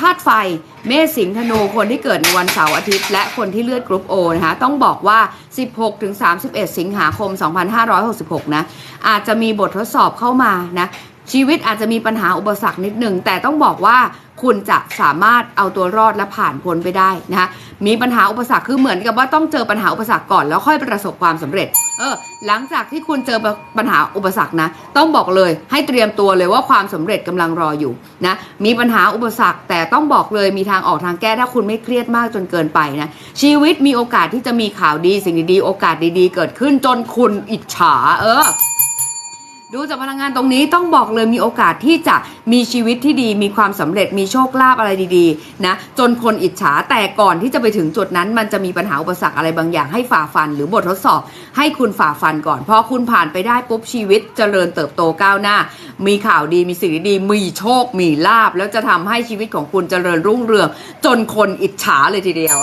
ธาตุไฟ เมษสิงห์ธนูคนที่เกิดในวันเสาร์อาทิตย์ และคนที่เลือดกรุ๊ปโอนะคะต้องบอกว่า 16-31 สิงหาคม 2566 นะ อาจจะมีบททดสอบเข้ามานะ ชีวิตอาจจะมีปัญหาอุปสรรคนิดหนึ่งแต่ต้องบอกว่าคุณจะสามารถเอาตัวรอดและผ่านพ้นไปได้นะคะมีปัญหาอุปสรรคคือเหมือนกับว่าต้องเจอปัญหาอุปสรรคก่อนแล้วค่อยประสบความสำเร็จ เออ หลังจากที่คุณเจอปัญหาอุปสรรคนะ ต้องบอกเลย ให้เตรียมตัวเลยว่าความสำเร็จกำลังรออยู่นะ มีปัญหาอุปสรรคแต่ต้องบอกเลยมีทางออกทางแก้ถ้าคุณไม่เครียดมากจนเกินไปนะ ชีวิตมีโอกาสที่จะมีข่าวดีสิ่งดีๆโอกาสดีๆ เกิดขึ้นจนคุณอิจฉา เออ ดูจากพลังงานตรงนี้ต้องบอกเลยมีโอกาสที่จะมีชีวิตที่ดีมีความสำเร็จมีโชคลาภอะไรดีๆนะจนคนอิจฉาแต่ก่อนที่จะไปถึงจุดนั้น มันจะมีปัญหาอุปสรรคอะไรบางอย่างให้ฝ่าฟัน หรือบททดสอบ ให้คุณฝ่าฟันก่อนพอคุณผ่านไปได้ปุ๊บชีวิตเจริญเติบโตก้าวหน้า มีข่าวดีมีสิ่งดีๆมีโชคมีลาบ แล้วจะทำให้ชีวิตของคุณเจริญรุ่งเรือง จนคนอิจฉาเลยทีเดียว